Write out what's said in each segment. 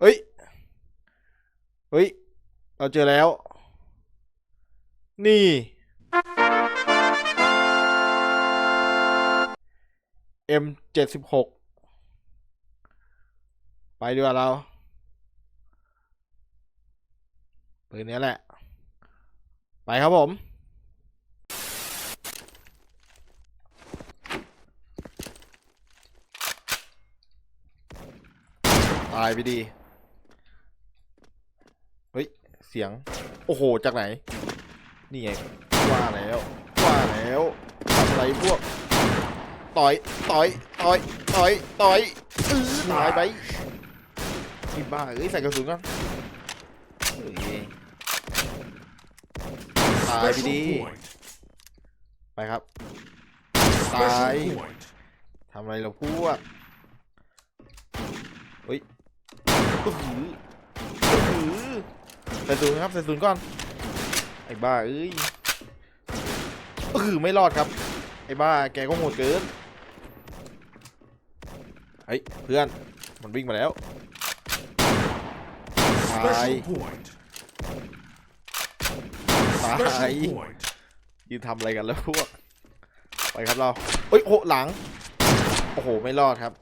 เฮ้ย เฮ้ย เราเจอแล้ว นี่ M เจ็ดสิบหกไปดีกว่าเราปืนนี้แหละ ไปครับผม ตายไปดี เฮ้ย เสียง โอ้โห จากไหน นี่ไง ว่าแล้ว ว่าแล้วทำไรพวก ต่อย ต่อย ต่อย ต่อย ต่อยอื้อตายไปนี่บ้าเอ้ย ใส่กระสุนก่อนตายไปดี ไปครับ ตายทำอะไรเราพวกเฮ้ย อื้อหืออื้อหือใส่ศูนย์ครับใส่ศูนย์ก่อน ไอ้บ้าเอ้ยอื้อหือไม่รอดครับ ไอ้บ้าแกก็โหดเกินเฮ้ยเพื่อนมันวิ่งมาแล้วตายตายยืนทำอะไรกันแล้วพวก ไปครับเราเอ้ยโอ้หลัง โอ้โห ไม่รอดครับ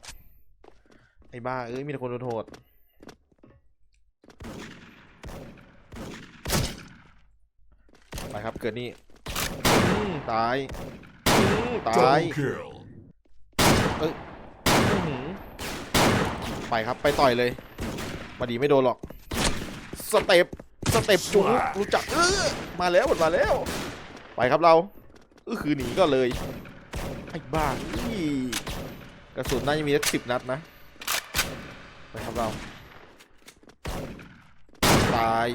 ไอ้บ้า เอ้ย มีแต่คนโหด ไปครับ เกิดนี่อืมตายอืมตาย Double kill. อื้อหือไปครับไปต่อยเลยมาดีไม่โดนหรอก สเต็ปสเต็ปจุกรู้จักเออมาแล้วหมดมาแล้ว ไปครับเราเออคือหนีก็เลยไอ้บ้าอี้กระสุนน่าจะมีสักสิบนัดนะ ไปครับเรา ตาย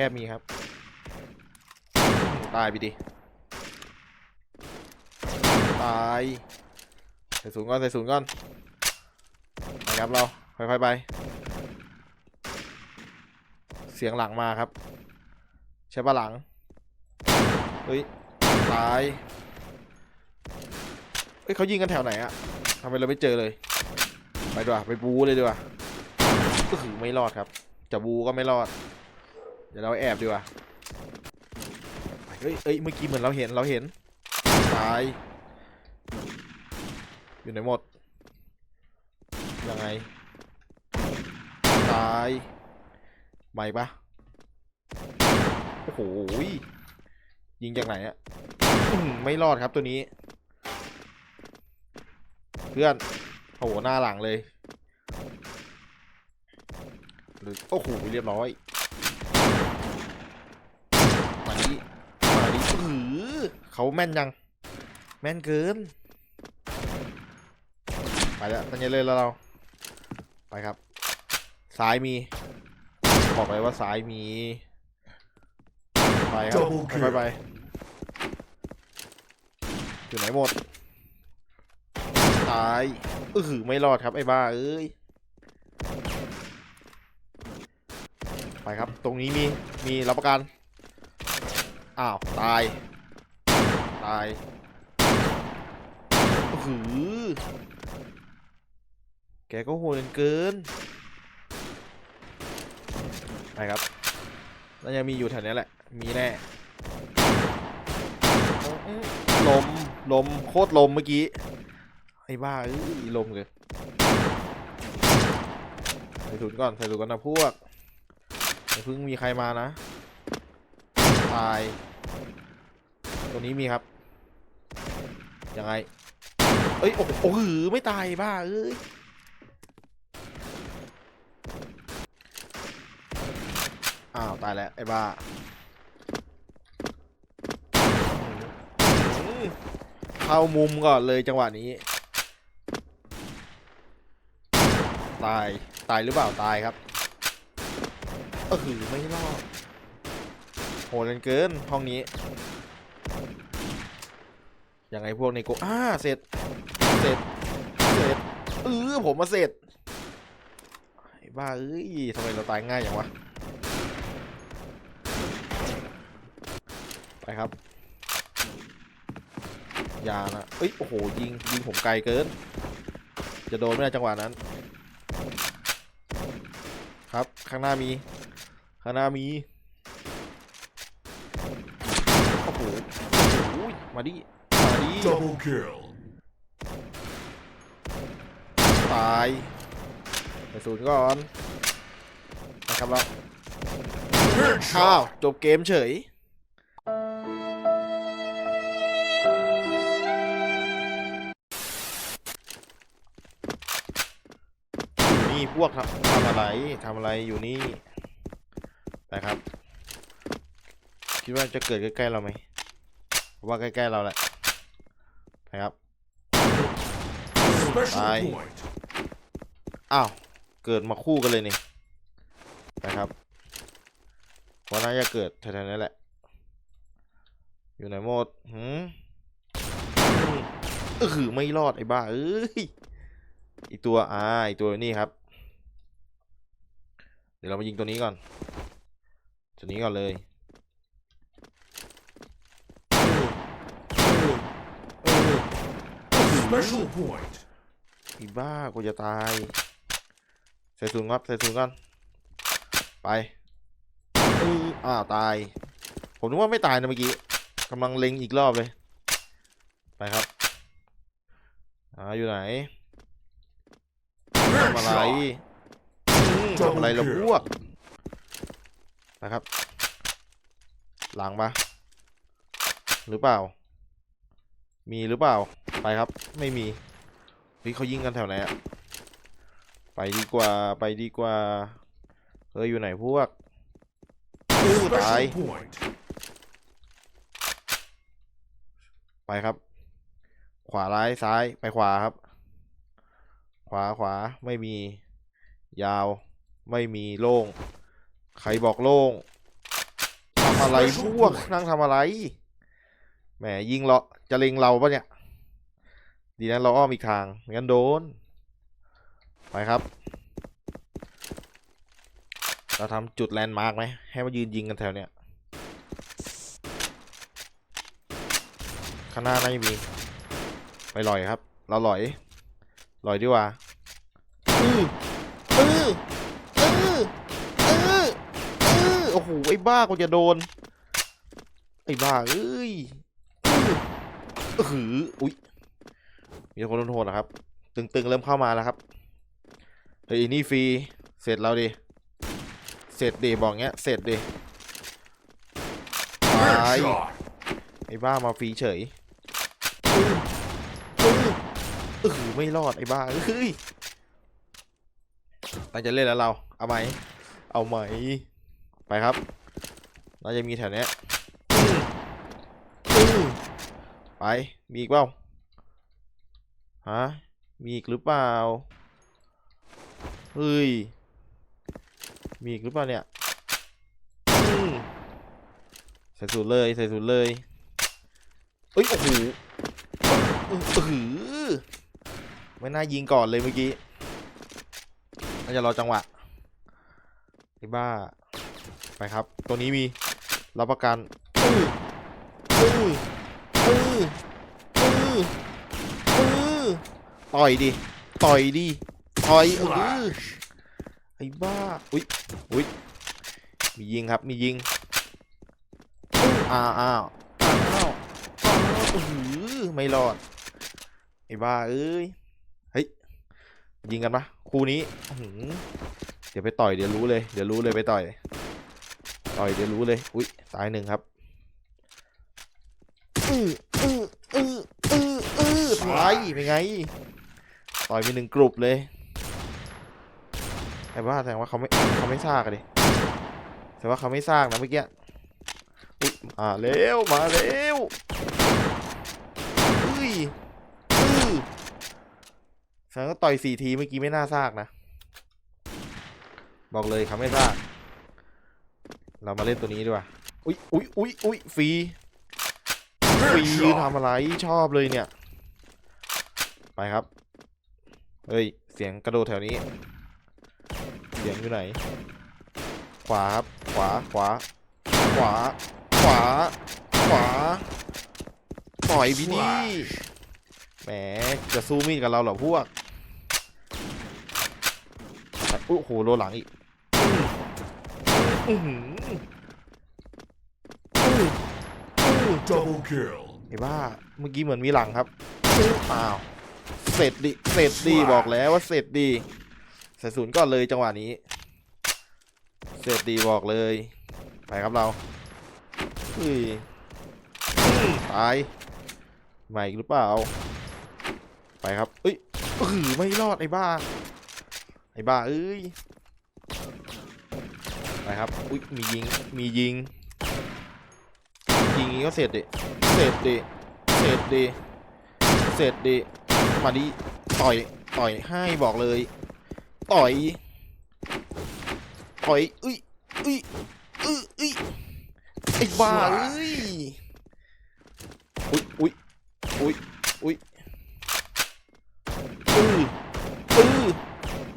แค่มีครับ ตายไปดิ ตาย ใส่ศูนย์ก่อน ใส่ศูนย์ก่อนไปครับเราค่อยๆไป เสียงหลังมาครับ ใช่ปะหลัง เฮ้ย ตาย เฮ้ยเขายิงกันแถวไหนอะทำไมเราไม่เจอเลย ไปดีกว่าไปบูเลยดีกว่าก็คือไม่รอดครับ จะบูก็ไม่รอด เดี๋ยวเราแอบดีกว่าเฮ้ยเอ้ยเมื่อกี้เหมือนเราเห็นเราเห็นตายอยู่ไหนหมดยังไงตายใหม่ปะโอ้โหยยิงจากไหนอะอื้อหือไม่รอดครับตัวนี้ เพื่อนโอ้โหหน้าหลังเลยหรือโอ้โหเรียบร้อยมา ดิมาดิอือเขาแม่นยัง แม่นเกิน ไปแล้วตั้งใจเลยแล้วเรา ไปครับ ซ้ายมี บอกเลยว่าซ้ายมี ไปครับ Double ไป kill ไปไปอยู่ไหนหมด ตายเออหือไม่รอดครับ ไอ้บ้า เอ้ย ไปครับ ตรงนี้มี มีรับประกัน อ้าว ตาย ตายเออหือแกก็โหดเกินไปครับน่าจะมีอยู่แถวนี้แหละ มีแน่ ลม ลม โคตรลมเมื่อกี้ ไอ้บ้าเอ้ยลมเลยใส่ถุนก่อนใส่ถุนก่อนนะพวกอย่าเพิ่งมีใครมานะ ตายตรงนี้มีครับ ยังไง เอ้ย โอ้โหไม่ตายบ้า เอ้ย อ้าว ตายแล้ว ไอ้บ้าเข้ามุมก่อนเลยจังหวะนี้ ตาย ตายหรือเปล่า ตายครับเออหือไม่รอด โหดกันเกินห้องนี้ยังไงพวกนี้กูอ่าเสร็จเสร็จเสร็จเออผมมาเสร็จไอ้บ้าเอ้ยทำไมเราตายง่ายอย่างวะไปครับอย่านะเอ้ยโอ้โหยิงยิงผมไกลเกิน จะโดนไม่ได้จังหวะนั้น ครับข้างหน้ามีข้างหน้ามี โอ้โหโอ้โห มาดิ มาดิ Double kill. ตายไปศูนย์ก่อนนะครับแล้วอ้าว Headshot. จบเกมเฉยอยู่นี่พวกทำทำอะไรทำอะไรอยู่นี่นะครับ คิดว่าจะเกิดใกล้ๆเราไหมผม ว่าใกล้ๆเราแหละนะครับ Special Bye. point. อ้าวเกิดมาคู่กันเลยนี่นะครับวันน่าจะเกิดแถวๆนี้แหละ อยู่ไหนหมดหืมเออคือไม่รอดไอ้บ้าเอ้ยอีกตัวอ่าอีกตัวนี่ครับ เดี๋ยวเรามายิงตัวนี้ก่อน ตัวนี้ก่อนเลยเออเออเออ Special point. อีบ้ากูจะตายใส่ศูนย์ครับใส่ศูนย์ก่อนไปเอออ้าวตาย ผมนึกว่าไม่ตายนะเมื่อกี้กำลังเล็งอีกรอบเลย ไปครับอ่าอยู่ไหนทำอะไร Headshot. อืมทำอะไรเราพวกนะครับ หลังปะหรือเปล่า มีหรือเปล่า ไปครับ ไม่มีเฮ้ยเขายิงกันแถวไหนอะไปดีกว่า ไปดีกว่า เฮ้ยอยู่ไหนพวกอื้ตาย ไปครับ ขวาร้ายซ้ายไปขวาครับ ขวาขวาไม่มี ยาว ไม่มีโล่ง ใครบอกโล่งทำอะไรพวกนั่งทำอะไร แหมยิงเราจะเล็งเราปะเนี่ย ดีนะเราอ้อมอีกทางงั้นโดน ไปครับ เราทำจุดแลนด์มาร์กไหมให้มายืนยิงกันแถวเนี้ยข้างหน้าน่มีไปลอยครับ เราลอยลอยดีกว่าอืออืออืออืออโอ้โหไอ้บ้ากูจะโดน ไอ้บ้าเอ้ย หืออุ๊ยมีคนโดนโทษนะครับ ตึงๆ เริ่มเข้ามาแล้วครับเฮ้ยนี่ฟรี เสร็จแล้วดิ เสร็จดิบอกเงี้ย เสร็จดิตาย Headshot. ไอ้บ้ามาฟรีเฉยอื้ออื้อเออไม่รอดไอ้บ้าเอ้ยเราจะเล่นแล้วเรา เอาไหม เอาไหม ไปครับน่าจะมีแถวเนี้ยอื้ออื้อ ไป มีอีกเปล่าฮะ มีอีกหรือเปล่า เฮ้ย มีอีกหรือเปล่าเนี่ยใส่สูตรเลยใส่สูตรเลยเอ้ย โอ้โหออเอไม่น่ายิงก่อนเลยเมื่อกี้น่าจะรอจังหวะไอ้บ้า ไปครับ ตัวนี้มีรับประกันออเอ ออเออเอต่อยดิต่อยดิต่อยเออไอ้บ้าอุ๊ยอุ๊ยมียิงครับมียิงอ้าวอ้าวอ้าวอ้าวโอ้โหไม่รอดไอ้บ้าเอ้ยเฮ้ยยิงกันปะคู่นี้เดี๋ยวไปต่อยเดี๋ยวรู้เลยเดี๋ยวรู้เลยไปต่อยต่อยเดี๋ยวรู้เลยอุ๊ยตายหนึ่งครับอื้อ อืออืออืออือตายเป็นไง ต่อยไปหนึ่งกลุ่มเลยไอ้บ้าแสดงว่าเขาไม่เขาไม่ซากอะดิแสดงว่าเขาไม่ซากนะเมื่อกี้อุ๊ยมาเร็วมาเร็วอุ้ยอื้อแสดงว่าต่อยสี่ทีเมื่อกี้ไม่น่าซากนะ บอกเลยเขาไม่ซาก เรามาเล่นตัวนี้ดีกว่า อุ้ยอุ้ยอุ้ยอุ้ยฟรี ฟรีทำอะไรชอบเลยเนี่ย ไปครับ เฮ้ย เสียงกระโดดแถวนี้ เสียงอยู่ไหน ขวาครับ ขวา ขวา ขวา ขวา ขวา ปล่อยพี่ดีแหม จะสู้มีดกับเราเหรอพวกโอ้โหโลหลังอีก อื้อหือออื้อ Double kill. ไอ้บ้าเมื่อกี้เหมือนมีหลังครับอ้าวเสร็จดิเสร็จดีบอกแล้วว่าเสร็จดีใส่ศูนย์ก่อนเลยจังหวะนี้ เสร็จดีบอกเลย ไปครับเราเฮ้ยตายมาอีกหรือเปล่า ไปครับเอ้ยเออไม่รอดไอ้บ้า ไอ้บ้าเอ้ย ไปครับ อุ้ยมียิง มียิง ยิงอย่างงี้ก็เสร็จดิ เสร็จดิ เสร็จดิ เสร็จดิ มาดิ ต่อย ต่อยให้บอกเลย ต่อย ต่อยอุ้ยอุ้ยอุ้ยอุ้ยไอ้บ้าเอ้ยอุ้ยอุ้ยอุ้ยอุ้ยอืออือ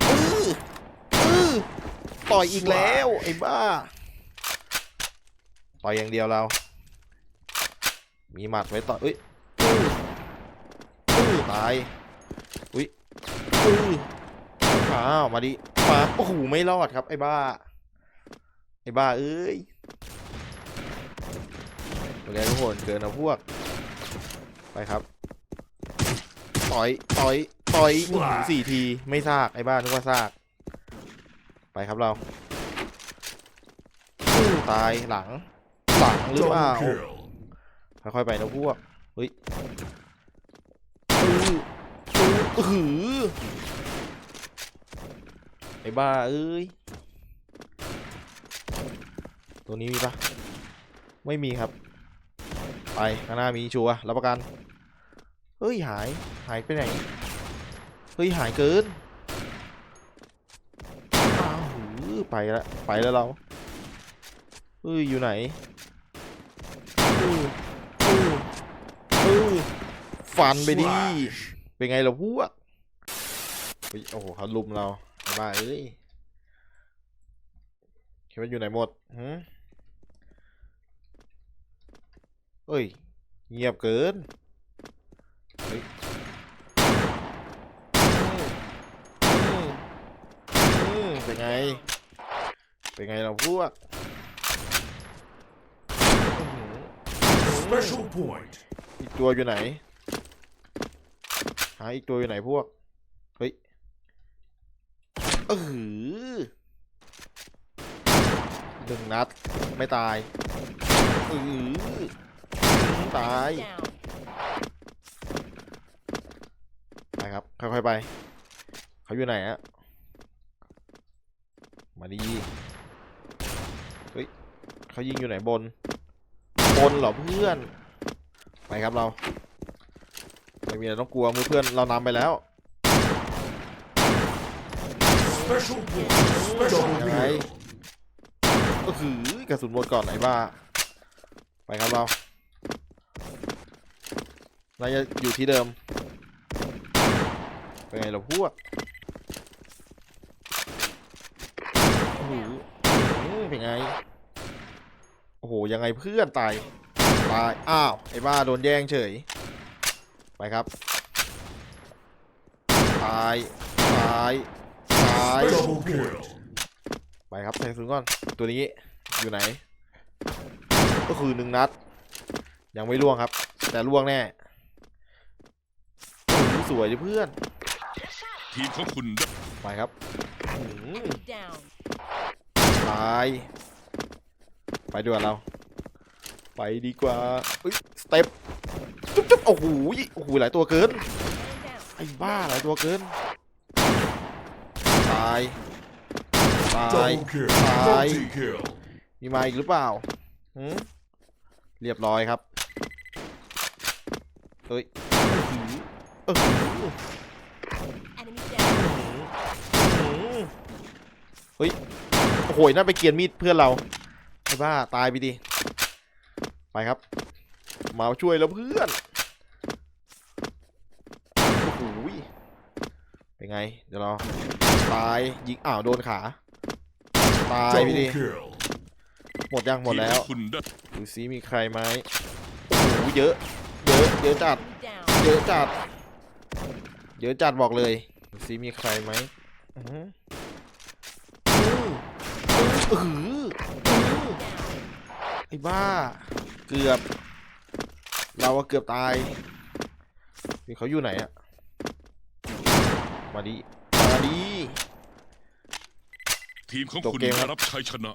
อืออือต่อยอีกแล้ว ไอ้บ้า ต่อยอย่างเดียวเรา มีหมัดไว้ต่ออุ้ยตาย อุ้ยอื้ออ้าวมาดิมาโอ้โหไม่รอดครับไอ้บ้า ไอ้บ้าเอ้ยเป็นไงทุกคนเกินนะพวก ไปครับ ต่อย ต่อย ต่อยอื้อหือสี่ที ไม่ซาก ไอ้บ้านึกว่าซาก ไปครับเรา ตายหลัง หลังหรือเปล่า ค่อยๆไปนะพวกเฮ้ยอื้ออื้ออื้อหือไอ้บ้าเอ้ยตัวนี้มีปะไม่มีครับ ไปข้างหน้ามีชัวร์รับประกันเฮ้ยหายหายไปไหนเฮ้ยหายเกินอ้าวหือไปแล้วไปแล้วเราเฮ้ยอยู่ไหนอื้อ อื้ออื้อ ฟันไปดิ Flash. เป็นไงล่ะพวกเฮ้ยโอ้โหเขาลุมเราไอ้บ้าเอ้ยคิดว่าอยู่ไหนหมดหืมเฮ้ย เงียบเกิน เฮ้ยอืมอืมอืมเป็นไง เป็นไงเราพวกอื้อหือ Special point. อีกตัวอยู่ไหน หาอีกตัวอยู่ไหนพวก เฮ้ยเออหนึ่งนัด ไม่ตายเออตาย ไปครับ ค่อยๆไป เขาอยู่ไหนอะมาดีเฮ้ยเขายิงอยู่ไหนบน บนเหรอเพื่อน ไปครับเรา ไม่มีอะไรต้องกลัวมือเพื่อนเรานำไปแล้ว Special point. Special Alright. kill. ก็คือกระสุนหมดก่อนไหนบ้า ไปครับเราเราจะอยู่ที่เดิมเป็นไงเราพวกโอ้โหอื้อเป็นไง โอ้โห ยังไงเพื่อนตาย ตาย อ้าว ไอ้บ้าโดนแย่งเฉย ไปครับตายตายตายไปครับแทงศูนย์ก่อนตัวนี้อยู่ไหน ก็คือหนึ่งนัด ยังไม่ล่วงครับ แต่ล่วงแน่สวยดิเพื่อนทีมของคุณไปครับอื้อหือ Down. ตายไปดีกว่าเรา ไปดีกว่าเฮ้ยสเต็ป โอ้โหโอ้โหหลายตัวเกินไอ้บ้าหลายตัวเกินตายตาย Double kill. Bye. Multi kill. มีมาอีกหรือเปล่าหืมเรียบร้อยครับเฮ้ยเออเฮ้ยโอ้โหนั่นไปเกียนมีดเพื่อนเราไอ้บ้าตายไปดิไปครับมาช่วยแล้วเพื่อน โอ้โหเป็น ไง เดี๋ยวเราตายยิงอ้าวโดนขา ตายไปดิ Double kill. หมดยังหมดทีแล้วของคุณได้ดูซิมีใครไหมโอ้โหเยอะเยอะเยอะจัด Enemy down. เยอะจัด เยอะจัดบอกเลยดูซิมีใครไหมอื้อหืออื้อหืออื้อหือ Down. ไอ้บ้า เกือบ เราอะเกือบตายนี่เขาอยู่ไหนอะ มาดีมาดีทีมของคุณได้รับชัยชนะ